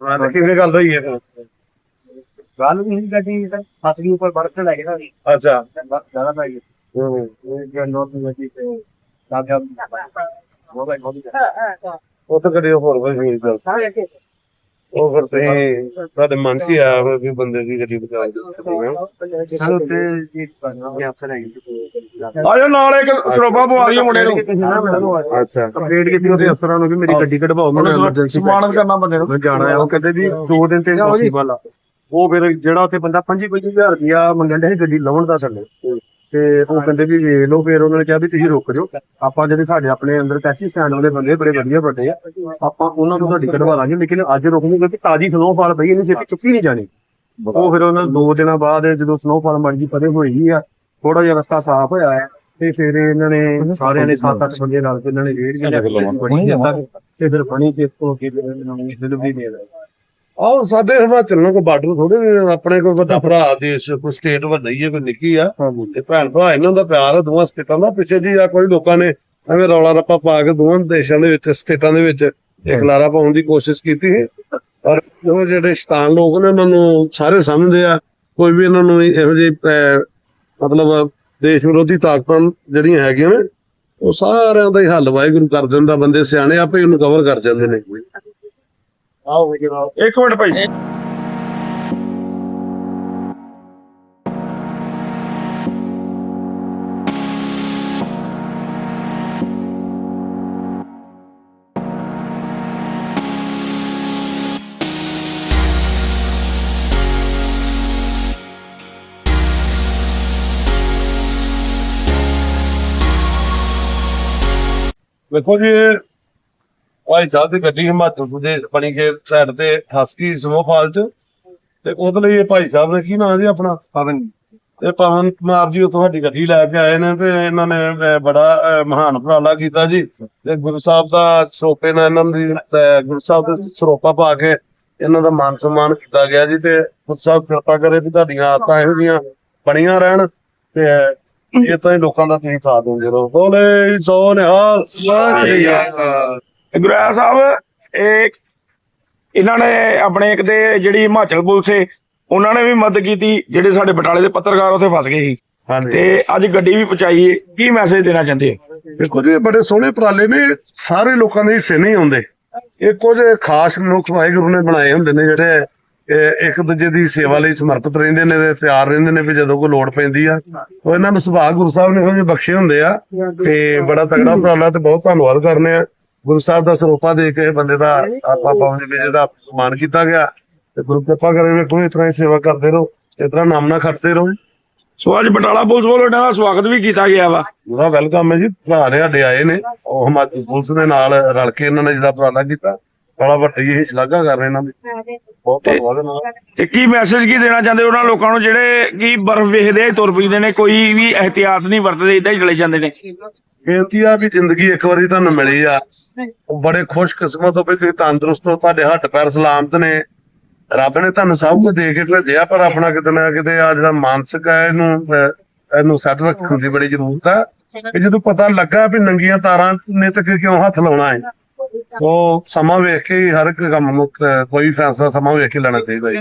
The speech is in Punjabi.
ਹਾਂ ਕਿਵੇਂ ਗੱਲ ਹੋਈ ਹੈ ਗੱਲ ਵੀ ਨਹੀਂ ਗੱਡੀ ਸਰ ਫਸ ਗਈ ਉੱਪਰ ਬਰਫ਼ ਲੱਗ ਗਿਆ ਅੱਛਾ। ਜ਼ਿਆਦਾ ਪੈ ਗਈ। ਹੂੰ। ਇਹ ਜੋ ਨੋਟ ਦੀ ਗੱਡੀ ਸੇ ਕਾਮਯਾਬ ਹੋ ਗਈ ਹੋ। ਗਈ ਉਹ ਤਾਂ ਕਦੇ ਹੋਰ ਕੋਈ ਨਹੀਂ ਗੱਲ ਉਹ ਫਿਰ ਤੇ ਸਾਡੇ ਮਨ 'ਚ ਹੀ ਆਇਆ ਹੋਇਆ ਵੀ ਬੰਦੇ ਦੀ ਗੱਡੀ ਬਚਾ ਦੇ ਸਰ ਉੱਤੇ ਜੀ ਹੈਗੇ ਆਜੋ ਨਾਲ ਇੱਕ ਸਰੋਪਾ ਪਵਾ ਦਈਏ ਮੁੰਡੇ ਨੂੰ। ਅੱਛਾ। ਕੰਪਲੀਟ ਕੀਤੀ ਉਹਦੇ ਅਫਸਰਾਂ ਨੂੰ ਵੀ ਮੇਰੀ ਗੱਡੀ ਕਢਵਾਓ ਮੈਨੂੰ ਐਮਰਜੈਂਸੀ ਸਮਾਨਤ ਕਰਨਾ ਬੰਦੇ ਨੂੰ। ਮੈਂ ਜਾਣਾ ਹੈ ਉਹ ਕਹਿੰਦੇ ਵੀ ਦੋ ਦਿਨ ਤੇ ਪੋਸੀਬਲ ਆ। ਉਹ ਫਿਰ ਜਿਹੜਾ ਉੱਥੇ ਬੰਦਾ 25 25000 ਰੁਪਇਆ ਮੰਗਣ ਡਿਆ ਸੀ ਗੱਡੀ ਲਾਉਣ ਦਾ ਸਾਡੇ ਤੇ ਉਹ ਕਹਿੰਦੇ ਵੀ ਵੇਖ ਲਓ ਫਿਰ ਉਹਨਾਂ ਨੇ ਕਿਹਾ ਵੀ ਤੁਸੀਂ ਰੁਕ ਜਾਓ। ਆਪਾਂ ਜਿਹੜੇ ਸਾਡੇ ਆਪਣੇ ਅੰਦਰ ਟੈਕਸੀ ਸਟੈਂਡ ਵਾਲੇ ਬੰਦੇ ਬੜੇ ਵਧੀਆ ਵੱਡੇ ਆ ਆਪਾਂ ਉਹਨਾਂ ਨੂੰ ਤੁਹਾਡੀ ਕਢਵਾ ਲਾਂਗੇ ਲੇਕਿਨ ਅੱਜ ਰੁਕਣੀ ਕਿਉਂਕਿ ਤਾਜ਼ੀ ਸਨੋਫਾਲ ਪਈ ਇਹਨੇ ਛੇਤੀ ਚੁੱਕੀ ਨਹੀਂ ਜਾਣੀ। ਉਹ ਫਿਰ ਉਹਨਾਂ ਨੇ ਦੋ ਦਿਨਾਂ ਬਾਅਦ ਜਦੋਂ ਸਨੋਫਾਲ ਮਰ ਗਈ ਪਰੇ ਹੋਈ ਆ ਥੋੜਾ ਜਿਹਾ ਰਸਤਾ ਸਾਫ਼ ਹੋਇਆ ਹੈ ਤੇ ਫਿਰ ਇਹਨਾਂ ਨੇ ਸਾਰਿਆਂ ਨੇ 7-8 ਬੰਦੇ ਨਾਲ ਇਹਨਾਂ ਨੇ ਰੇਡ ਜਾਂਦਾ ਤੇ ਫਿਰ ਬਣੀ ਤੇ ਤੋਂ ਕੇ ਡਿਲੀਵਰੀ ਦੇ ਦਿੱਤੀ। ਆਹ ਸਾਡੇ ਹਿਮਾਚਲ ਨਾਲ ਕੋਈ ਬਾਰਡਰ ਥੋੜੇ ਆਪਣੇ ਕੋਈ ਵੱਡਾ ਭਰਾ ਦੇਸ਼ ਕੋਈ ਸਟੇਟ ਵੱਡਾ ਹੀ ਹੈ ਕੋਈ ਨਿੱਕੀ ਆ। ਤੇ ਭੈਣ ਭਰਾ ਇਹਨਾਂ ਦਾ ਪਿਆਰ ਆ ਦੋਵਾਂ ਸਟੇਟਾਂ ਦਾ। ਪਿੱਛੇ ਜੀ ਆ ਕੋਈ ਲੋਕਾਂ ਨੇ ਐਵੇਂ ਰੌਲਾ ਰੱਪਾ ਪਾ ਕੇ ਦੋਵਾਂ ਦੇਸ਼ਾਂ ਦੇ ਵਿੱਚ ਸਟੇਟਾਂ ਦੇ ਵਿੱਚ ਇੱਕ ਲਾਰਾ ਪਾਉਣ ਦੀ ਕੋਸ਼ਿਸ਼ ਕੀਤੀ ਹੈ ਔਰ ਉਹ ਜਿਹੜੇ ਸ਼ੈਤਾਨ ਲੋਕ ਨੇ ਉਹਨਾਂ ਨੂੰ ਸਾਰੇ ਸਮਝਦੇ ਆ। ਕੋਈ ਵੀ ਇਹਨਾਂ ਨੂੰ ਇਹੋ ਜਿਹੀ ਮਤਲਬ ਦੇਸ਼ ਵਿਰੋਧੀ ਤਾਕਤਾਂ ਜਿਹੜੀਆਂ ਹੈਗੀਆਂ ਨੇ ਉਹ ਸਾਰਿਆਂ ਦਾ ਹੀ ਹੱਲ। ਵਾਹਿਗੁਰੂ ਕਰ ਦਿੰਦਾ ਬੰਦੇ ਸਿਆਣੇ ਆਪੇ ਉਹਨੂੰ ਕਵਰ ਕਰ ਜਾਂਦੇ ਨੇ। ਆਓ ਜਨਾਬ ਇੱਕ ਮਿੰਟ ਭਾਈ। ਵੇਖੋ ਜੀ ਭਾਈ ਸਾਹਿਬ ਦੀ ਗੱਡੀ ਹਿਮਾਚਲ ਪ੍ਰਦੇਸ਼ ਬਣੀ ਕੇ ਸਾਈਡ ਤੇ ਫਸ ਗਈ ਚ। ਤੇ ਉਹਦੇ ਲਈ ਇਹ ਭਾਈ ਸਾਹਿਬ ਨੇ ਕੀ ਨਾਂ ਜੀ ਆਪਣਾ? ਪਵਨ। ਇਹ ਪਵਨ ਕੁਮਾਰ ਜੀ ਉਹ ਤੁਹਾਡੀ ਗੱਡੀ ਲੈ ਕੇ ਆਏ ਨੇ ਤੇ ਇਹਨਾਂ ਨੇ ਬੜਾ ਮਹਾਨ ਉਪਰਾਲਾ ਕੀਤਾ ਜੀ। ਤੇ ਗੁਰੂ ਸਾਹਿਬ ਦਾ ਸਰੋਪੇ ਨਾਲ ਇਹਨਾਂ ਦੀ ਗੁਰੂ ਸਾਹਿਬ ਦੇ ਸਰੋਪਾ ਪਾ ਕੇ ਇਹਨਾਂ ਦਾ ਮਾਨ ਸਨਮਾਨ ਕੀਤਾ ਗਿਆ ਜੀ ਤੇ ਗੁਰੂ ਸਾਹਿਬ ਕਿਰਪਾ ਕਰੇ ਵੀ ਤੁਹਾਡੀਆਂ ਆਦਤਾਂ ਇਹੋ ਜਿਹੀਆਂ ਬਣੀਆਂ ਰਹਿਣ ਤੇ ਇਹ ਤਾਂ ਲੋਕਾਂ ਦਾ ਤੁਸੀਂ ਸਾਥ ਦਿੰਦੇ ਰਹੋ ਬੋਲੇ ਸੋ ਨਿਹਾਲ ਗੁਰਿਆ ਸਾਹਿਬ ਇਹ ਇਹਨਾਂ ਨੇ ਆਪਣੇ ਇੱਕ ਤੇ ਜਿਹੜੀ ਹਿਮਾਚਲ ਪੁਲਿਸ ਏ ਉਹਨਾਂ ਨੇ ਵੀ ਮਦਦ ਕੀਤੀ ਜਿਹੜੇ ਸਾਡੇ ਬਟਾਲੇ ਦੇ ਪੱਤਰਕਾਰ ਉੱਥੇ ਫਸ ਗਏ ਸੀ। ਤੇ ਅੱਜ ਗੱਡੀ ਵੀ ਪਹੁੰਚਾਈ ਏ ਕੀ ਮੈਸੇਜ ਦੇਣਾ ਚਾਹੁੰਦੇ ਹੋ? ਦੇਖੋ ਜੀ ਬੜੇ ਸੋਹਣੇ ਉਪਰਾਲੇ ਨੇ ਸਾਰੇ ਲੋਕਾਂ ਦੇ ਹਿੱਸੇ ਨਹੀਂ ਆਉਂਦੇ ਇਹ ਕੁਝ ਖਾਸ ਮਨੁੱਖ ਵਾਹਿਗੁਰੂ ਨੇ ਬਣਾਏ ਹੁੰਦੇ ਨੇ ਜਿਹੜੇ ਇੱਕ ਦੂਜੇ ਦੀ ਸੇਵਾ ਲਈ ਸਮਰਪਿਤ ਰਹਿੰਦੇ ਨੇ ਤੇ ਤਿਆਰ ਰਹਿੰਦੇ ਨੇ ਵੀ ਜਦੋਂ ਕੋਈ ਲੋੜ ਪੈਂਦੀ ਆ। ਉਹ ਇਹਨਾਂ ਨੂੰ ਸੁਭਾਅ ਗੁਰੂ ਸਾਹਿਬ ਨੇ ਇਹੋ ਜਿਹੇ ਬਖਸ਼ੇ ਹੁੰਦੇ ਆ ਤੇ ਬੜਾ ਤਗੜਾ ਉਪਰਾਲਾ ਤੇ ਬਹੁਤ ਧੰਨਵਾਦ ਕਰਨੇ ਆ। ਗੁਰੂ ਸਾਹਿਬ ਦਾ ਸਰੋਪਾ ਦੇ ਕੇ ਬੰਦੇ ਦਾ ਆਪਾ ਪਾਉਣੇ ਵਿੱਚ ਦਾ ਮਾਨ ਕੀਤਾ ਗਿਆ। ਤੇ ਗੁਰੂ ਕਿਰਪਾ ਕਰੇ ਵੀ ਕੋਈ ਤਰ੍ਹਾਂ ਹੀ ਸੇਵਾ ਕਰਦੇ ਰਹੋ ਤਰ੍ਹਾਂ ਨਾਮ ਨਾ ਖੱਟਦੇ ਰਹੋ। ਸੋ ਅੱਜ ਬਟਾਲਾ ਪੁਲਿਸ ਵੱਲੋਂ ਇਹਨਾਂ ਦਾ ਸਵਾਗਤ ਵੀ ਕੀਤਾ ਗਿਆ ਵਾ। ਪੂਰਾ ਵੈਲਕਮ ਹੈ ਜੀ ਭਰਾ ਨੇ ਸਾਡੇ ਆਏ ਨੇ ਉਹ ਹਿਮਾਚਲ ਪੁਲਿਸ ਦੇ ਨਾਲ ਰਲ ਕੇ ਇਹਨਾਂ ਨੇ ਜਿਹੜਾ ਉਪਰਾਲਾ ਕੀਤਾ ਬੜਾ ਵੱਡੀ ਇਹ ਸ਼ਲਾਘਾ ਕਰ ਰਹੇ ਇਹਨਾਂ ਦੀ ਬਹੁਤ ਧੰਨਵਾਦ ਇਹਨਾਂ ਦਾ। ਤੇ ਕੀ ਮੈਸੇਜ ਕੀ ਦੇਣਾ ਚਾਹੁੰਦੇ ਉਹਨਾਂ ਲੋਕਾਂ ਨੂੰ ਜਿਹੜੇ ਕੀ ਬਰਫ਼ ਵੇਖਦੇ ਆ ਤੁਰ ਪੈਂਦੇ ਨੇ ਕੋਈ ਵੀ ਇhtiyat ਨਹੀਂ ਵਰਤਦੇ ਇਦਾਂ ਹੀ ਚਲੇ ਜਾਂਦੇ ਨੇ? ਬੇਨਤੀ ਆ ਵੀ ਜ਼ਿੰਦਗੀ ਇੱਕ ਵਾਰੀ ਤੁਹਾਨੂੰ ਮਿਲੀ ਆ। ਉਹ ਬੜੇ ਖੁਸ਼ਕਿਸਮਤ ਹੋ ਵੀ ਤੁਸੀਂ ਤੰਦਰੁਸਤ ਹੋ ਤੁਹਾਡੇ ਹੱਥ ਪੈਰ ਸਲਾਮਤ ਨੇ। ਰੱਬ ਨੇ ਤੁਹਾਨੂੰ ਸਭ ਕੁਝ ਦੇ ਕੇ ਭੇਜਿਆ ਪਰ ਆਪਣਾ ਕਿਤੇ ਨਾ ਕਿਤੇ ਆ ਜਿਹੜਾ ਮਾਨਸਿਕ ਹੈ ਇਹਨੂੰ ਅਹ, ਇਹਨੂੰ ਸੈੱਟ ਰੱਖਣ ਦੀ ਬੜੀ ਜ਼ਰੂਰਤ ਆ। ਕਿ ਜਦੋਂ ਪਤਾ ਲੱਗਾ ਵੀ ਨੰਗੀਆਂ ਤਾਰਾਂ ਨੇ ਤੇ ਕਿਉਂ ਹੱਥ ਲਾਉਣਾ ਹੈ ਉਹ ਸਮਾਂ ਵੇਖ ਕੇ ਹਰ ਇੱਕ ਕੰਮ ਨੂੰ ਅਹ, ਕੋਈ ਫੈਸਲਾ ਸਮਾਂ ਵੇਖ ਕੇ ਲੈਣਾ ਚਾਹੀਦਾ ਹੈ